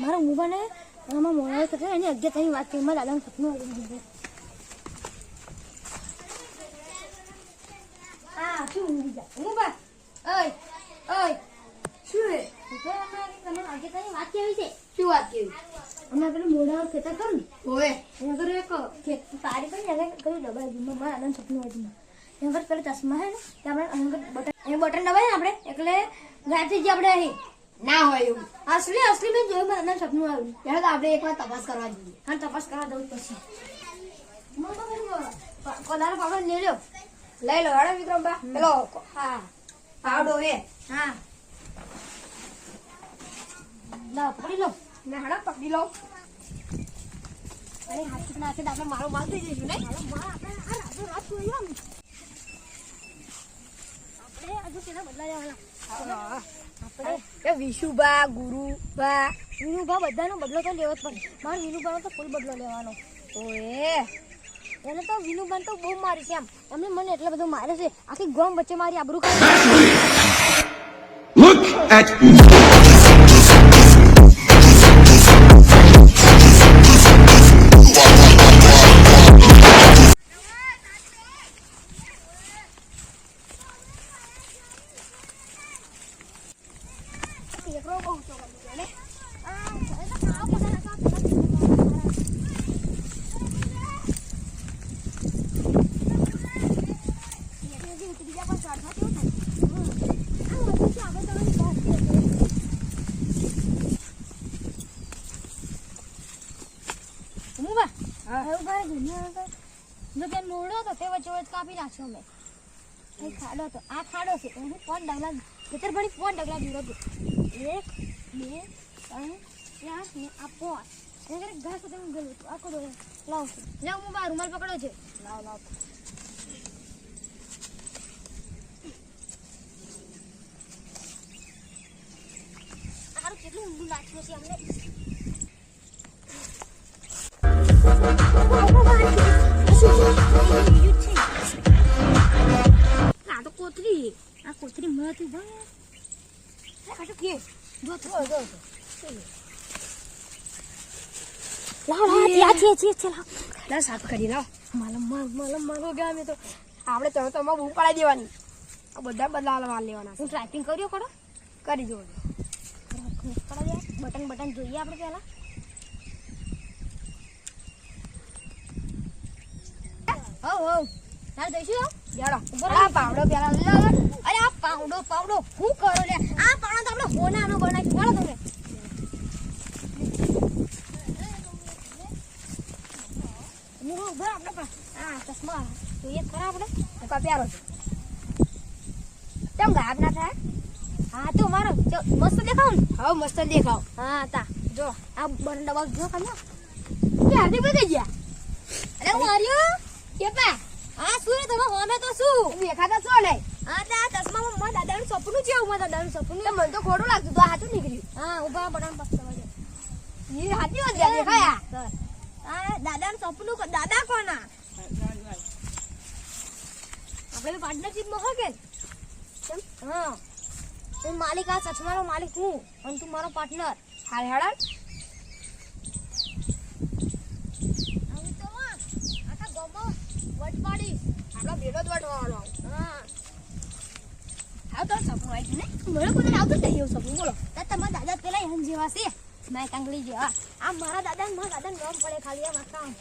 મારો મોબાઈલ આમાં મોબાઈલ થશે એની અગિયાર તારી વાત કરી મારા દાદાનું સપનું આવી હા શું ઊંઘી જા? મોબાઈલ ઓય ઓય શું હે તમે અગિયાર તારી વાત કેવી છે? શું વાત કેવી? અમે પેલું મોઢા ખેતર કરું ને? હોવે એના ઘરે એક ખેત કરી એને દબાઈ દીધું. મારા દાદાનું સપનું હતું એના ઘરે પેલા ચશ્મા હે ને આપણે બટન એ બટન દબાય ને આપણે એટલે ગાયબ થઈ ગયા આપણે અહીં. ના હોય એવું. અસલી અસલી મેં જોયું દાદાનું સપનું આવ્યું. ત્યારે તો આપણે એકવાર તપાસ કરવા જોઈએ. હા તપાસ કરવા દઉં પછી કોદાર પાવડો લઈ લો લઈ લો હેડો વિક્રમ બા. પેલો હા. પાવડો હે. હા પકડી લો. ને હેડો પકડી લો. અરે હાથ નાખે તો આપણે મારો માલ થઈ જઈશું ને મારો માલ આપણે આ રાતો રાત જોઈએ આપણે આજુ કેના બદલા જવાના આપણે એ વિશુબા ગુરુબા વિનુભા બધાનો બદલો તો લેવો જ પડે. મારે વિનુભાનો તો ફૂલ બદલો લેવાનો. ઓએ. એને તો વિનુભાન તો બહુ મારી છે આમ એમને મને એટલો બધો મારે છે. આખી ગોમ વચ્ચે મારી આબરૂ કાઢી Look at એકલો બહુ ચોગલ છે ને આ એ તો તે વચ્ચે વચ્ચે કાં કાપી નાખ્યો અમે છે. હું પોન ડગલા ખેતર ભણી પોન ડગલા દૂર એક, બે, ત્રણ ઘાસ હતું હું ગયું હતું. આખો દોડે લાવ હું મારા રૂમાલ પકડો છે. લાવ લાવ. કેટલું ઊંડું નાખ્યું છે અમને. કોથરી. આ કોથરી મળતી ભાઈ તો કે? જો તો. જો લાવ લાવ છે છે છે લાવ. ના સાફ કરી લાવ. માલમ માલ માલમ માલો ગયા મેં તો. આપણે તો તો બૂમ પડાઈ દેવાની. આ બધા બદલા માલ લેવાના હું ટ્રાઇપિંગ કર્યો કરો કરી દો બટન બટન જોઈએ આપણે પહેલા. હો હો તાર દઈશું જાડો. આ પાવડો પેલા લો અરે આ પાવડો પાવડો હું કરો લે? આ પાવડો તો આપણે હોનાનો બનાવી બોલો તમે હું ઊભો આપણે પણ આ ચશ્મા જોઈએ ખરા આપણે? નકા પ્યારો છે? કેમ ગાયબ ના થાય? હા તો મારો. મસ્ત દેખાવ ને? હવે મસ્ત દેખાવ. હા તા. જો આ બટન દબાવ જો કન્યા કે હાર્દિક ભાઈ ગયા અરે હું કેપા? આ શું તમે હોમે તો શું? દેખાતા છો ને આ તા ચશ્મામાં મારા દાદાનું સપનું છે મારા દાદાનું સપનું તો મને તો ખોટું લાગતું તો આ હાથું નીકળ્યું. હા ઊભા બટન પાસ કરવા દે એ હાથી વાત દેખાયા આ દાદાનું સપનું દાદા કોના? આપણે પાર્ટનરશિપમાં હોય કે? કેમ? હા. હું માલિક આ ચશ્માનો માલિક હું અને તું મારો પાર્ટનર હાલ હેડા આવું તો હા, આખા ગામમાં વટ પાડીશ આપડો ભેડો જ વટવાનો હા. હા તો સપનું આવી ને? મને કોઈ આવતું સપનું બોલો. તમારા દાદા પેલા એમ જેવા છે. મેં કાંગલી જેવા. આ મારા દાદા મારા દાદા નામ પડે ખાલી આ આમ.